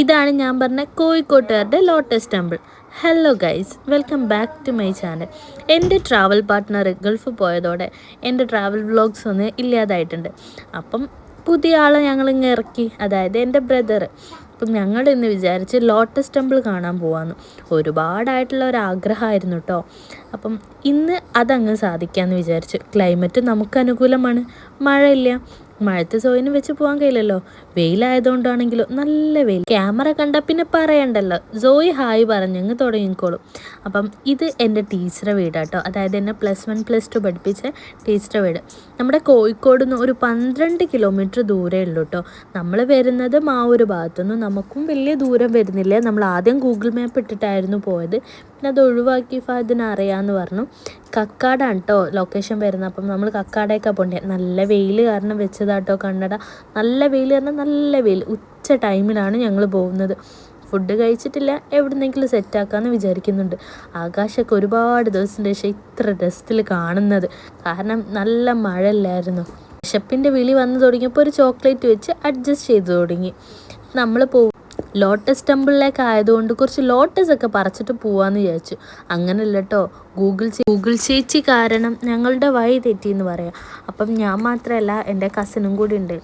ഇതാണ് ഞാൻ പറഞ്ഞ കോഴിക്കോട്ടുകാരുടെ lotus temple hello guys welcome back to my channel എന്റെ ട്രാവൽ പാർട്ട്ണർ ഗൾഫ് പോയതോടെ എന്റെ ട്രാവൽ വ്ളോഗ്സ് ഒന്ന് ഇല്ലാതായിട്ടുണ്ട്. അപ്പം പുതിയ ആളെ ഞങ്ങൾ ഇങ്ങ് ഇറക്കി അതായത് എന്റെ ബ്രദർ അപ്പം ഞങ്ങൾ ഇന്ന് വിചാരിച്ച് ലോട്ടസ് ടെമ്പിൾ കാണാൻ പോവാന്ന്. ഒരുപാടായിട്ടുള്ള ഒരു ആഗ്രഹമായിരുന്നു കേട്ടോ അപ്പം ഇന്ന് അതങ്ങ് സാധിക്കാമെന്ന് വിചാരിച്ചു. ക്ലൈമറ്റ് നമുക്ക് അനുകൂലമാണ്. മഴയില്ല. മഴത്തെ സോയിനും വെച്ച് പോകാൻ കഴിയില്ലല്ലോ. വെയിലായതുകൊണ്ടാണെങ്കിലും നല്ല വെയിൽ. ക്യാമറ കണ്ട പിന്നെ പറയണ്ടല്ലോ. സോയി ഹായ് പറഞ്ഞങ്ങ് തുടങ്ങിക്കോളും. അപ്പം ഇത് എന്റെ ടീച്ചറെ വീടാട്ടോ. അതായത് എന്നെ പ്ലസ് വൺ പ്ലസ് ടു പഠിപ്പിച്ച ടീച്ചറെ വീട്. നമ്മുടെ കോഴിക്കോട് നിന്ന് ഒരു പന്ത്രണ്ട് കിലോമീറ്റർ ദൂരേ ഉള്ളൂ കേട്ടോ നമ്മൾ വരുന്നത് മാവൂർ ഭാഗത്തുനിന്ന്. നമുക്കും വലിയ ദൂരം വരുന്നില്ല. നമ്മൾ ആദ്യം ഗൂഗിൾ മാപ്പ് ഇട്ടിട്ടായിരുന്നു പോയത്. പിന്നെ അത് ഒഴിവാക്കി ഫാദിന് അറിയാമെന്ന് പറഞ്ഞു. കക്കാടാണ് കേട്ടോ ലൊക്കേഷൻ വരുന്നത്. അപ്പം നമ്മൾ കക്കാടേക്കാണ് പോണ്ടേ. നല്ല വെയിൽ കാരണം വെച്ചതാട്ടോ കണ്ണട. നല്ല വെയിൽ കാരണം നല്ല വെയിൽ ഉച്ച ടൈമിലാണ് ഞങ്ങൾ പോകുന്നത്. ഫുഡ് കഴിച്ചിട്ടില്ല. എവിടുന്നെങ്കിലും സെറ്റാക്കാമെന്ന് വിചാരിക്കുന്നുണ്ട്. ആകാശമൊക്കെ ഒരുപാട് ദിവസത്തിന് ശേഷം ഇത്ര ഡസ്റ്റിൽ കാണുന്നത്. കാരണം നല്ല മഴയല്ലായിരുന്നു. വിശപ്പിന്റെ വിളി വന്നു തുടങ്ങിയപ്പോൾ ഒരു ചോക്ലേറ്റ് വെച്ച് അഡ്ജസ്റ്റ് ചെയ്തു തുടങ്ങി. നമ്മൾ പോകും ലോട്ടസ് ടെമ്പിളിലേക്ക് ആയതുകൊണ്ട് കുറച്ച് ലോട്ടസ് ഒക്കെ പറിച്ചിട്ട് പോവാന്ന് വിചാരിച്ചു. അങ്ങനല്ല കേട്ടോ ഗൂഗിൾ ഗൂഗിൾ ചേച്ചി കാരണം ഞങ്ങളുടെ വഴി തെറ്റി എന്ന് പറയാം. അപ്പം ഞാൻ മാത്രമല്ല എന്റെ കസിനും കൂടി ഉണ്ട്.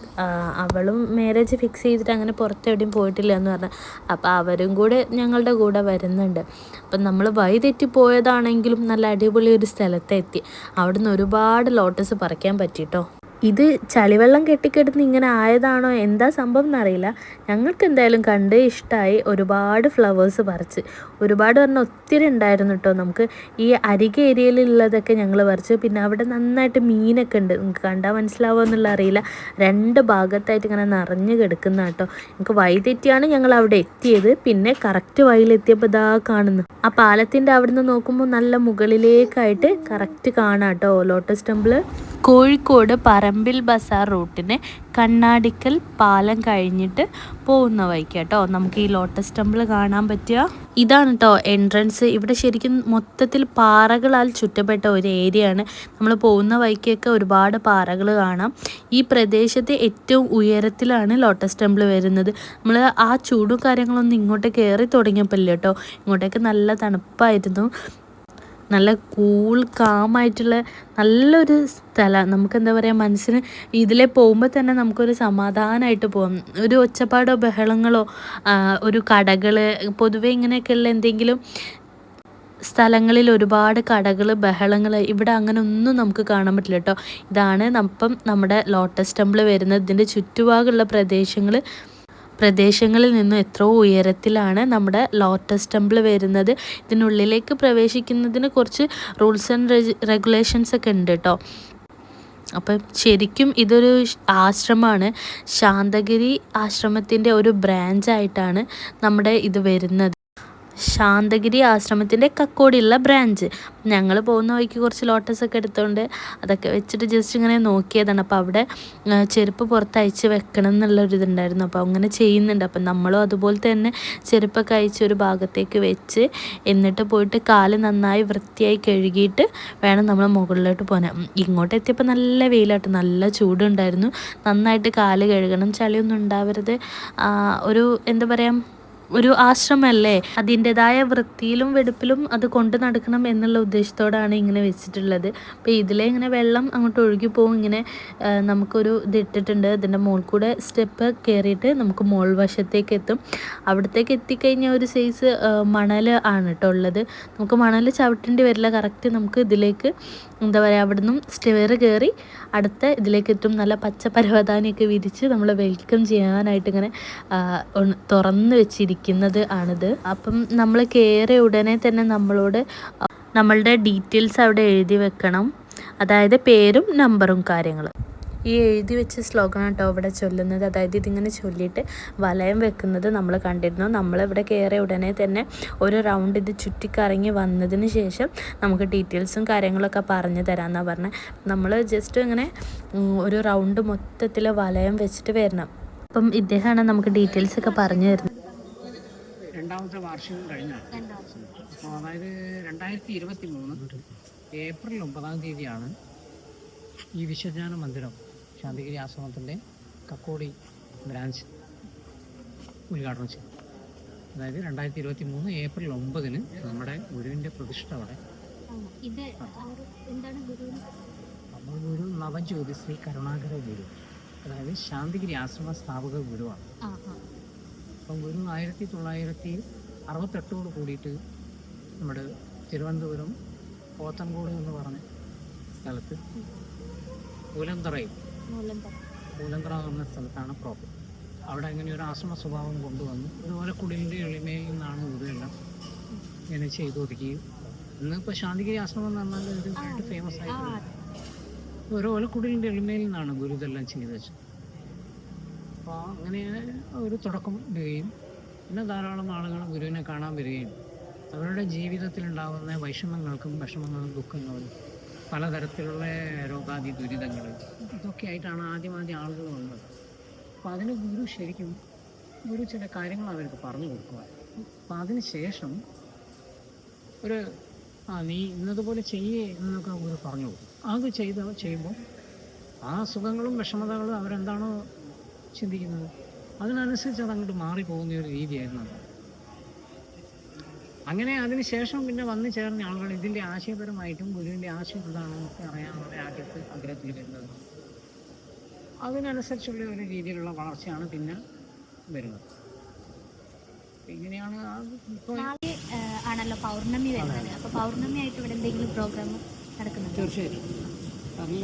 അവളും മാരേജ് ഫിക്സ് ചെയ്തിട്ട് അങ്ങനെ പുറത്തെവിടെയും പോയിട്ടില്ല എന്ന് പറഞ്ഞു. അപ്പോൾ അവരും കൂടെ ഞങ്ങളുടെ കൂടെ വരുന്നുണ്ട്. അപ്പം നമ്മൾ വഴി തെറ്റി പോയതാണെങ്കിലും നല്ല അടിപൊളി ഒരു സ്ഥലത്തെത്തി. അവിടുന്ന് ഒരുപാട് ലോട്ടസ് പറിക്കാൻ പറ്റിട്ടോ? ഇത് ചളിവെള്ളം കെട്ടിക്കിടന്ന് ഇങ്ങനെ ആയതാണോ? എന്താ സംഭവം എന്നറിയില്ല. ഞങ്ങൾക്ക് എന്തായാലും കണ്ട് ഇഷ്ടമായി ഒരുപാട് ഫ്ലവേഴ്സ് പറിച്ച്. ഒരുപാട് പറഞ്ഞാൽ ഒത്തിരി ഉണ്ടായിരുന്നു കേട്ടോ നമുക്ക്. ഈ അരികെ ഏരിയയിലുള്ളതൊക്കെ ഞങ്ങൾ പറിച്ചു. പിന്നെ അവിടെ നന്നായിട്ട് മീനൊക്കെ ഉണ്ട്. നിങ്ങൾക്ക് കണ്ടാൽ മനസ്സിലാവുമോ എന്നുള്ള അറിയില്ല. രണ്ട് ഭാഗത്തായിട്ട് ഇങ്ങനെ നിറഞ്ഞു കിടക്കുന്ന കേട്ടോ ഞങ്ങൾക്ക് വഴിതെറ്റിയാണ് ഞങ്ങൾ അവിടെ എത്തിയത്. പിന്നെ കറക്റ്റ് വഴിയിലെത്തിയപ്പോൾ ഇതാ കാണുന്നു. ആ പാലത്തിന്റെ അവിടെ നിന്ന് നോക്കുമ്പോൾ നല്ല മുകളിലേക്കായിട്ട് കറക്റ്റ് കാണാം കേട്ടോ ലോട്ടസ് ടെമ്പിൾ കോഴിക്കോട് പറമ്പിൽ ബസാർ റൂട്ടിന് കണ്ണാടിക്കൽ പാലം കഴിഞ്ഞിട്ട് പോകുന്ന വഴിക്ക് കേട്ടോ. നമുക്ക് ഈ ലോട്ടസ് ടെമ്പിൾ കാണാൻ പറ്റുക. ഇതാണ് കേട്ടോ എൻട്രൻസ് ഇവിടെ ശരിക്കും മൊത്തത്തിൽ പാറകളാൽ ചുറ്റപ്പെട്ട ഒരു ഏരിയയാണ് നമ്മൾ പോകുന്ന വഴിക്കൊക്കെ ഒരുപാട് പാറകൾ കാണാം. ഈ പ്രദേശത്തെ ഏറ്റവും ഉയരത്തിലാണ് ലോട്ടസ് ടെമ്പിൾ വരുന്നത്. നമ്മൾ ആ ചൂടും കാര്യങ്ങളൊന്നും ഇങ്ങോട്ട് കയറി തുടങ്ങിയപ്പോൾ കേട്ടോ ഇങ്ങോട്ടേക്ക് നല്ല തണുപ്പായിരുന്നു. നല്ല കൂൾ കാമായിട്ടുള്ള നല്ലൊരു സ്ഥലമാണ് നമുക്ക് എന്താ പറയുക മനസ്സിന് ഇതിലെ പോകുമ്പോൾ തന്നെ നമുക്കൊരു സമാധാനമായിട്ട് പോകാം ഒരു ഒച്ചപ്പാടോ ബഹളങ്ങളോ ഒരു കടകൾ പൊതുവെ ഇങ്ങനെയൊക്കെയുള്ള എന്തെങ്കിലും സ്ഥലങ്ങളിൽ ഒരുപാട് കടകൾ ബഹളങ്ങൾ ഇവിടെ അങ്ങനെ ഒന്നും നമുക്ക് കാണാൻ പറ്റില്ല കേട്ടോ. ഇതാണ് അപ്പം നമ്മുടെ ലോട്ടസ് ടെമ്പിൾ വരുന്നത്. ഇതിന്റെ ചുറ്റുപാടുള്ള പ്രദേശങ്ങൾ പ്രദേശങ്ങളിൽ നിന്നും എത്രയോ ഉയരത്തിലാണ് നമ്മുടെ ലോട്ടസ് ടെമ്പിൾ വരുന്നത്. ഇതിനുള്ളിലേക്ക് പ്രവേശിക്കുന്നതിന് കുറച്ച് റൂൾസ് ആൻഡ് റെഗുലേഷൻസ് ഒക്കെ ഉണ്ട് കേട്ടോ അപ്പം ശരിക്കും ഇതൊരു ആശ്രമമാണ്. ശാന്തഗിരി ആശ്രമത്തിന്റെ ഒരു ബ്രാഞ്ചായിട്ടാണ് നമ്മുടെ ഇത് വരുന്നത്. ശാന്തഗിരി ആശ്രമത്തിന്റെ കക്കോടിയുള്ള ബ്രാഞ്ച്. ഞങ്ങൾ പോകുന്ന വഴിക്ക് കുറച്ച് ലോട്ടസ് ഒക്കെ എടുത്തുകൊണ്ട് അതൊക്കെ വെച്ചിട്ട് ജസ്റ്റ് ഇങ്ങനെ നോക്കിയതാണ്. അപ്പോൾ അവിടെ ചെരുപ്പ് പുറത്ത് അയച്ച് വെക്കണം എന്നുള്ളൊരു ഇതുണ്ടായിരുന്നു. അപ്പോൾ അങ്ങനെ ചെയ്യുന്നുണ്ട്. അപ്പം നമ്മളും അതുപോലെ തന്നെ ചെരുപ്പൊക്കെ അയച്ച് ഒരു ഭാഗത്തേക്ക് വെച്ച് എന്നിട്ട് പോയിട്ട് കാൽ നന്നായി വൃത്തിയായി കഴുകിയിട്ട് വേണം നമ്മൾ മുകളിലോട്ട് പോകാൻ. ഇങ്ങോട്ട് എത്തിയപ്പോൾ നല്ല വെയിലായിട്ട് നല്ല ചൂടുണ്ടായിരുന്നു. നന്നായിട്ട് കാൽ കഴുകണം. ചളിയൊന്നും ഉണ്ടാവരുത്. ഒരു എന്താ പറയുക ഒരു ആശ്രമല്ലേ? അതിന്റെതായ വൃത്തിയിലും വെടുപ്പിലും അത് കൊണ്ട് നടക്കണം എന്നുള്ള ഉദ്ദേശത്തോടാണ് ഇങ്ങനെ വെച്ചിട്ടുള്ളത്. അപ്പോൾ ഇതിലെ ഇങ്ങനെ വെള്ളം അങ്ങോട്ട് ഒഴുകി പോകും ഇങ്ങനെ നമുക്കൊരു ഇത് ഇട്ടിട്ടുണ്ട്. ഇതിന്റെ മുകളിൽ കൂടെ സ്റ്റെപ്പ് കയറിയിട്ട് നമുക്ക് മോൾ വശത്തേക്ക് എത്തും. അവിടത്തേക്ക് എത്തിക്കഴിഞ്ഞാൽ ഒരു സൈസ് മണൽ ആണ് കേട്ടോ ഉള്ളത്. നമുക്ക് മണൽ ചവിട്ടേണ്ടി വരില്ല. കറക്റ്റ് നമുക്ക് ഇതിലേക്ക് എന്താ പറയുക അവിടെ നിന്നും സ്റ്റെയർ കയറി അടുത്ത ഇതിലേക്ക് എത്തും. നല്ല പച്ച പരവതാനിയൊക്കെ വിരിച്ച് നമ്മൾ വെൽക്കം ചെയ്യാനായിട്ട് ഇങ്ങനെ തുറന്ന് വെച്ചിരിക്കുന്നത് ആണിത്. അപ്പം നമ്മൾ കയറിയ ഉടനെ തന്നെ നമ്മളോട് നമ്മളുടെ ഡീറ്റെയിൽസ് അവിടെ എഴുതി വെക്കണം. അതായത് പേരും നമ്പറും കാര്യങ്ങളും. ഈ എഴുതി വെച്ച ശ്ലോകം കേട്ടോ ഇവിടെ ചൊല്ലുന്നത്. അതായത് ഇതിങ്ങനെ ചൊല്ലിയിട്ട് വലയം വെക്കുന്നത് നമ്മൾ കണ്ടിരുന്നു. നമ്മളിവിടെ കയറിയ ഉടനെ തന്നെ ഒരു റൗണ്ട് ഇത് ചുറ്റിക്കറങ്ങി വന്നതിന് ശേഷം നമുക്ക് ഡീറ്റെയിൽസും കാര്യങ്ങളൊക്കെ പറഞ്ഞു തരാമെന്നാണ് പറഞ്ഞത് നമ്മൾ ജസ്റ്റ് ഇങ്ങനെ ഒരു റൗണ്ട് മൊത്തത്തിൽ വലയം വെച്ചിട്ട് വരണം. അപ്പം ഇദ്ദേഹമാണ് നമുക്ക് ഡീറ്റെയിൽസ് ഒക്കെ പറഞ്ഞു തരുന്നത്. രണ്ടാമത്തെ വാർഷികം കഴിഞ്ഞാണ് അപ്പോൾ അതായത് രണ്ടായിരത്തി ഇരുപത്തി മൂന്ന് ഏപ്രിൽ ഒമ്പതാം തീയതിയാണ് ഈ വിശ്വജ്ഞാന മന്ദിരം ശാന്തിഗിരി ആശ്രമത്തിന്റെ കക്കോടി ബ്രാഞ്ച് ഉദ്ഘാടനം ചെയ്തു അതായത് രണ്ടായിരത്തി ഇരുപത്തി മൂന്ന് ഏപ്രിൽ ഒമ്പതിന് നമ്മുടെ ഗുരുവിന്റെ പ്രതിഷ്ഠ അവിടെ. ഇത് എന്താണ് ഗുരുവിന് നമ്മൾ ഗുരു നവജ്യോതി ശ്രീ കരുണാകര ഗുരു. അതായത് ശാന്തിഗിരി ആശ്രമ സ്ഥാപക ഗുരുവാണ്. അപ്പം ഒരു ആയിരത്തി തൊള്ളായിരത്തി അറുപത്തെട്ടോട് കൂടിയിട്ട് നമ്മുടെ തിരുവനന്തപുരം പോത്തൻകോട് എന്ന് പറഞ്ഞ സ്ഥലത്ത് പൂലന്തറയിൽ മൂലന്തര എന്ന് പറഞ്ഞ സ്ഥലത്താണ് പ്രോപ്പർ. അവിടെ അങ്ങനെ ഒരു ആശ്രമ സ്വഭാവം കൊണ്ടുവന്നു ഇതുപോലെ കുടിലിന്റെ എളിമയിൽ നിന്നാണ് ഇതെല്ലാം ഇങ്ങനെ ചെയ്തു ഒതുക്കുകയും ഇന്നിപ്പോൾ ശാന്തിഗിരി ആശ്രമം എന്ന് പറഞ്ഞാൽ ഒരു ഫേമസ് ആ ആയിട്ടുള്ള ഒരു ഓലക്കുടിലിന്റെ എളിമയിൽ നിന്നാണ് ഗുരു ഇതെല്ലാം ചെയ്തു വെച്ചത് അപ്പോൾ അങ്ങനെ ഒരു തുടക്കം ഇടുകയും പിന്നെ ധാരാളം ആളുകൾ ഗുരുവിനെ കാണാൻ വരികയും അവരുടെ ജീവിതത്തിലുണ്ടാകുന്ന വൈഷമ്യങ്ങൾക്കും വിഷമങ്ങളും ദുഃഖങ്ങളും പലതരത്തിലുള്ള രോഗാദി ദുരിതങ്ങൾ ഇതൊക്കെ ആയിട്ടാണ് ആദ്യം ആദ്യം ആളുകൾ വന്നത്. അപ്പോൾ അതിന് ഗുരു ശരിക്കും ഗുരു ചില കാര്യങ്ങൾ അവർക്ക് പറഞ്ഞു കൊടുക്കുക അപ്പം അതിന് ശേഷം ഒരു ആ നീ ഇന്നതുപോലെ ചെയ്യേ എന്നൊക്കെ ഗുരു പറഞ്ഞു കൊടുക്കും. അത് ചെയ്ത് ചെയ്യുമ്പോൾ ആ സുഖങ്ങളും വിഷമതകളും അവരെന്താണോ ചിന്തിക്കുന്നത്. അതിനനുസരിച്ച് അത് അങ്ങോട്ട് മാറിപ്പോകുന്ന ഒരു രീതിയായിരുന്നു അത്. അങ്ങനെ അതിനുശേഷം പിന്നെ വന്നു ചേർന്ന ആളുകൾ ഇതിന്റെ ആശയപരമായിട്ടും ഗുരുവിന്റെ ആശയം എന്താണെന്നൊക്കെ അറിയാനുള്ള ആഗ്രഹത്തിൽ ആഗ്രഹത്തിൽ വരുന്നത്. അതിനനുസരിച്ചുള്ള ഒരു രീതിയിലുള്ള വളർച്ചയാണ് പിന്നെ വരുന്നത്. ഇങ്ങനെയാണ് ആണല്ലോ പൗർണമി വരുന്നത്. അപ്പോൾ പൗർണമി ആയിട്ട് ഇവിടെ എന്തെങ്കിലും പ്രോഗ്രാം നടക്കുന്നുണ്ട്? തീർച്ചയായിട്ടും. അതിൽ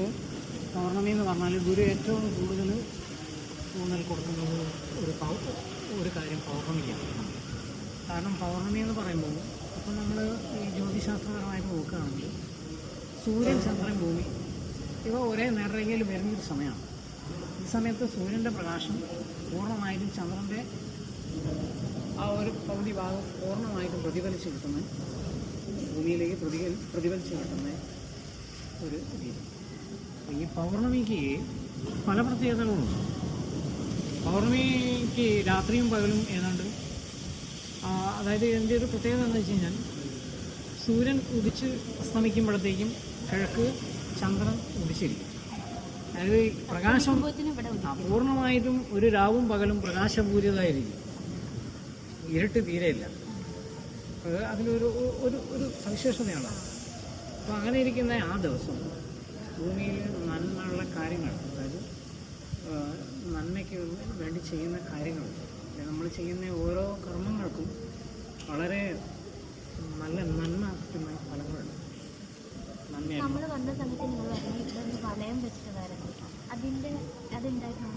പൗർണമി എന്ന് പറഞ്ഞാൽ ഗുരു ഏറ്റവും കൂടുതൽ ഊന്നൽ കൊടുക്കുന്നത് ഒരു ഒരു കാര്യം പൗർണമിക്കാണ് കാരണം പൗർണമി എന്ന് പറയുമ്പോൾ ഇപ്പോൾ നമ്മൾ ഈ ജ്യോതിശാസ്ത്രപരമായിട്ട് നോക്കുകയാണെങ്കിൽ സൂര്യൻ ചന്ദ്രൻ ഭൂമി ഇവ ഒരേ നേർരേഖയിൽ വരുന്നൊരു സമയമാണ്. ഈ സമയത്ത് സൂര്യന്റെ പ്രകാശം പൂർണമായിട്ടും ചന്ദ്രന്റെ ആ ഒരു പകുതി ഭാഗം പൂർണമായിട്ടും പ്രതിഫലിച്ച് കിട്ടുന്ന ഭൂമിയിലേക്ക് പ്രതി പ്രതിഫലിച്ച് കിട്ടുന്ന ഒരു രീതി. ഈ പൗർണമിക്ക് പല പ്രത്യേകതകളുണ്ട്. പൗർണമിക്ക് രാത്രിയും പകലും ഏതാണ്ട്? അതായത് എന്റെ ഒരു പ്രത്യേകത എന്ന് വെച്ച് കഴിഞ്ഞാൽ സൂര്യൻ ഉദിച്ച് അസ്തമിക്കുമ്പോഴത്തേക്കും കിഴക്ക് ചന്ദ്രൻ ഉദിച്ചിരിക്കും. അതായത് പ്രകാശം പൂർണമായിട്ടും ഒരു രാവും പകലും പ്രകാശപൂരിതമായിരിക്കും. ഇരുട്ട് തീരെയില്ല. അത് അതിലൊരു ഒരു ഒരു സവിശേഷതയാണ്. അപ്പോൾ അങ്ങനെ ഇരിക്കുന്ന ആ ദിവസം ഭൂമിയിൽ നന്മയുള്ള കാര്യങ്ങൾ അതായത് നന്മയ്ക്ക് വേണ്ടി ചെയ്യുന്ന കാര്യങ്ങളുണ്ട് നമ്മൾ ചെയ്യുന്ന ഓരോ കർമ്മങ്ങൾക്കും വളരെ നല്ല നന്മ കിട്ടുന്ന ഫലങ്ങളുണ്ട്. നമ്മൾ വന്ന സമയത്ത് നിങ്ങൾ പറഞ്ഞു വലയം വെച്ചിട്ടുണ്ടായിരുന്നു അതിന്റെ അതുണ്ടായിരുന്നു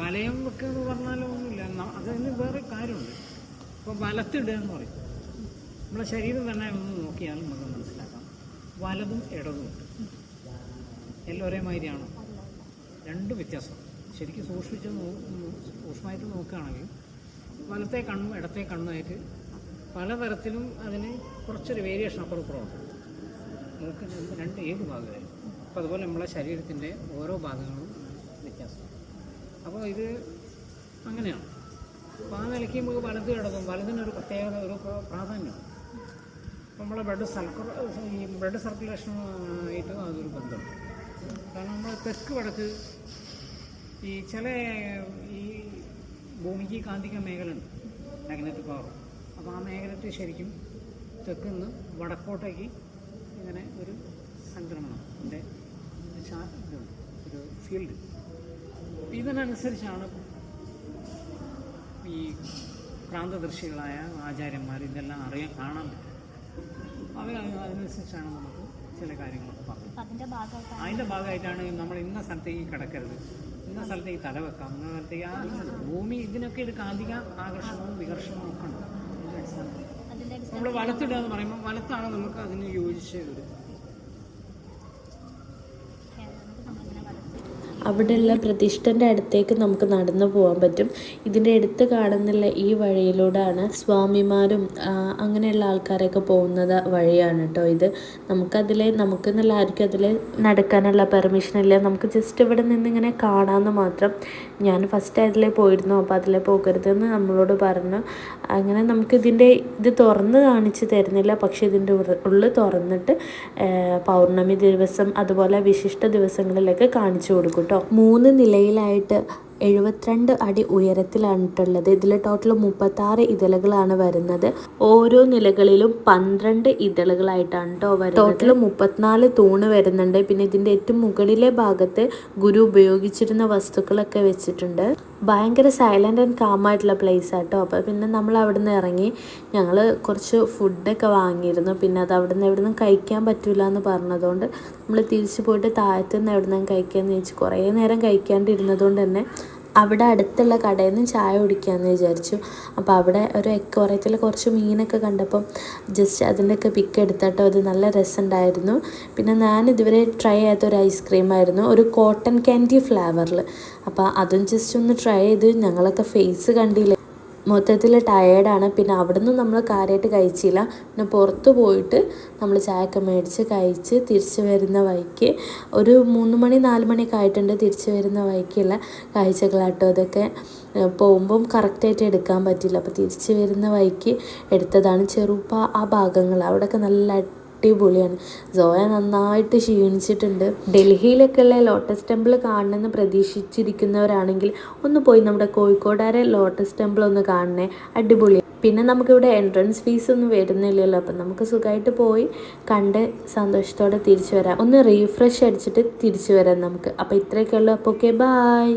വലയം വെക്കുക എന്ന് പറഞ്ഞാലും ഒന്നുമില്ല. അതിന് വേറെ കാര്യമുണ്ട്. ഇപ്പോൾ വലത്തിടുക എന്ന് പറയും. നമ്മളെ ശരീരം തന്നെ ഒന്ന് നോക്കിയാലും നമുക്ക് മനസ്സിലാക്കാം. വലതും ഇടതും ഉണ്ട്. എല്ലാം ഒരേ മാതിരിയാണോ രണ്ട് വ്യത്യാസം. ശരിക്കും സൂക്ഷിച്ച് സൂക്ഷ്മമായിട്ട് നോക്കുകയാണെങ്കിൽ വലത്തെ കണ്ണും ഇടത്തെ കണ്ണുമായിട്ട് പലതരത്തിലും അതിന് കുറച്ചൊരു വേരിയേഷൻ അപ്പുറപ്പുറമുണ്ട് നമുക്ക് രണ്ട് ഏഴ് ഭാഗമായി അപ്പോൾ അതുപോലെ നമ്മളെ ശരീരത്തിന്റെ ഓരോ ഭാഗങ്ങളും വ്യത്യാസം അപ്പോൾ ഇത് അങ്ങനെയാണ്. അപ്പോൾ ആ നിലയ്ക്ക് നമുക്ക് വലത് കിടക്കും. വലതിനൊരു പ്രത്യേകത ഒരു പ്ര- പ്രാധാന്യമാണ് നമ്മളെ ബ്ലഡ് സർക്കുല ഈ ബ്ലഡ് സർക്കുലേഷനുമായിട്ടും അതൊരു ബന്ധമുണ്ട്. കാരണം നമ്മൾ തെക്ക് വടക്ക് ഈ ചില ഈ ഭൂമിക്ക് കാന്തിക മേഖലയുണ്ട്. Magnetic power. അപ്പോൾ ആ മേഖലത്തിൽ ശരിക്കും തെക്ക് നിന്ന് വടക്കോട്ടേക്ക് ഇങ്ങനെ ഒരു സംക്രമണം എന്റെ ഇതുണ്ട് ഒരു ഫീൽഡ്. ഇതിനനുസരിച്ചാണ് ഈ പ്രാന്തദർശികളായ ആചാര്യന്മാർ ഇതെല്ലാം അറിയാൻ കാണാൻ പറ്റും അവർ അതിനനുസരിച്ചാണ് നമുക്ക് ചില കാര്യങ്ങളൊക്കെ പറഞ്ഞത്. അതിന്റെ ഭാഗമായിട്ടാണ് നമ്മൾ ഇന്ന സ്ഥലത്തേക്ക് കിടക്കരുത്. ഇന്ന സ്ഥലത്തേക്ക് തല വെക്കാം. ഇന്ന സ്ഥലത്തേക്ക് ആ ഭൂമി ഇതിനൊക്കെ ഒരു കാന്തിക ആകർഷണവും വികർഷണവും ഒക്കെ ഉണ്ട്. നമ്മൾ വലത്തിടുക എന്ന് പറയുമ്പോൾ വലത്താണ് നമുക്ക് അതിന് യോജിച്ച ഒരു അവിടെയുള്ള പ്രതിഷ്ഠന്റെ അടുത്തേക്ക് നമുക്ക് നടന്നു പോകാൻ പറ്റും. ഇതിന്റെ അടുത്ത് കാണുന്നുള്ള ഈ വഴിയിലൂടെയാണ് സ്വാമിമാരും അങ്ങനെയുള്ള ആൾക്കാരൊക്കെ പോകുന്നത് വഴിയാണ് കേട്ടോ ഇത്. നമുക്കതിൽ നമുക്ക് എന്നുള്ള ആർക്കും അതിൽ നടക്കാനുള്ള പെർമിഷൻ ഇല്ല. നമുക്ക് ജസ്റ്റ് ഇവിടെ നിന്ന് ഇങ്ങനെ കാണാമെന്ന് മാത്രം. ഞാൻ ഫസ്റ്റ് അതിൽ പോയിരുന്നു അപ്പോൾ അതിൽ പോകരുതെന്ന് നമ്മളോട് പറഞ്ഞു. അങ്ങനെ നമുക്കിതിന്റെ ഇത് തുറന്ന് കാണിച്ച് തരുന്നില്ല. പക്ഷേ ഇതിന്റെ ഉള്ളിൽ തുറന്നിട്ട് പൗർണമി ദിവസം അതുപോലെ വിശിഷ്ട ദിവസങ്ങളിലൊക്കെ കാണിച്ചു കൊടുക്കും കേട്ടോ. മൂന്ന് നിലയിലായിട്ട് എഴുപത്തിരണ്ട് അടി ഉയരത്തിലാണിട്ടുള്ളത് ഇതിൽ ടോട്ടൽ മുപ്പത്താറ് ഇതളുകളാണ് വരുന്നത്. ഓരോ നിലകളിലും പന്ത്രണ്ട് ഇതളുകളായിട്ടാണ് കേട്ടോ വരുന്നത്. ടോട്ടൽ മുപ്പത്തിനാല് തൂണ് വരുന്നുണ്ട്. പിന്നെ ഇതിന്റെ ഏറ്റവും മുകളിലെ ഭാഗത്ത് ഗുരു ഉപയോഗിച്ചിരുന്ന വസ്തുക്കളൊക്കെ വെച്ചിട്ടുണ്ട്. ഭയങ്കര സൈലന്റ് ആൻഡ് കാം ആയിട്ടുള്ള പ്ലേസ് ആട്ടോ അപ്പോൾ പിന്നെ നമ്മൾ അവിടെ നിന്ന് ഇറങ്ങി ഞങ്ങൾ കുറച്ച് ഫുഡൊക്കെ വാങ്ങിയിരുന്നു. പിന്നെ അത് അവിടെ നിന്ന് എവിടെ നിന്നും കഴിക്കാൻ പറ്റില്ല എന്ന് പറഞ്ഞതുകൊണ്ട് നമ്മൾ തിരിച്ചു പോയിട്ട് താഴത്തു നിന്ന് എവിടെ നിന്നും കഴിക്കാമെന്ന് ചോദിച്ചു കുറേ നേരം കഴിക്കാണ്ടിരുന്നതുകൊണ്ട് തന്നെ അവിടെ അടുത്തുള്ള കടയിൽ നിന്ന് ചായ കുടിക്കാമെന്ന് വിചാരിച്ചു. അപ്പോൾ അവിടെ ഒരു എക്കോറത്തിൽ കുറച്ച് മീനൊക്കെ കണ്ടപ്പം ജസ്റ്റ് അതിന്റെയൊക്കെ പിക്ക് എടുത്തിട്ടോ അത് നല്ല രസമുണ്ടായിരുന്നു പിന്നെ ഞാൻ ഇതുവരെ ട്രൈ ചെയ്യാത്ത ഒരു ഐസ്ക്രീം ആയിരുന്നു ഒരു കോട്ടൺ ക്യാൻഡി ഫ്ലേവറിൽ അപ്പോൾ അതും ജസ്റ്റ് ഒന്ന് ട്രൈ ചെയ്ത് ഞങ്ങളൊക്കെ ഫേസ് കണ്ടില്ല? മൊത്തത്തിൽ ടയേർഡാണ് പിന്നെ അവിടുന്ന് നമ്മൾ കാര്യമായിട്ട് കഴിച്ചില്ല. പിന്നെ പുറത്ത് പോയിട്ട് നമ്മൾ ചായയൊക്കെ മേടിച്ച് കഴിച്ച് തിരിച്ച് വരുന്ന വഴിക്ക് ഒരു മൂന്ന് മണി നാല് മണിയൊക്കെ ആയിട്ടുണ്ട് തിരിച്ച് വരുന്ന വഴിക്കുള്ള കാഴ്ചകളാട്ടോ അതൊക്കെ പോകുമ്പം കറക്റ്റായിട്ട് എടുക്കാൻ പറ്റില്ല. അപ്പോൾ തിരിച്ച് വരുന്ന വഴിക്ക് എടുത്തതാണ് ചെറുപ്പ ആ ഭാഗങ്ങൾ. അവിടെയൊക്കെ നല്ല അടിപൊളിയാണ്. സോയ നന്നായിട്ട് ക്ഷീണിച്ചിട്ടുണ്ട്. ഡൽഹിയിലൊക്കെ ഉള്ള ലോട്ടസ് ടെമ്പിൾ കാണണമെന്ന് പ്രതീക്ഷിച്ചിരിക്കുന്നവരാണെങ്കിൽ ഒന്ന് പോയി നമ്മുടെ കോഴിക്കോടാരെ ലോട്ടസ് ടെമ്പിൾ ഒന്ന് കാണണേ. അടിപൊളി. പിന്നെ നമുക്കിവിടെ എൻട്രൻസ് ഫീസ് ഒന്നും വരുന്നില്ലല്ലോ. അപ്പം നമുക്ക് സുഖമായിട്ട് പോയി കണ്ട് സന്തോഷത്തോടെ തിരിച്ചു വരാം. ഒന്ന് റീഫ്രഷ് അടിച്ചിട്ട് തിരിച്ചു വരാം നമുക്ക്. അപ്പോൾ ഇത്രയൊക്കെ ഉള്ളൂ അപ്പോൾ ഓക്കെ ബായ്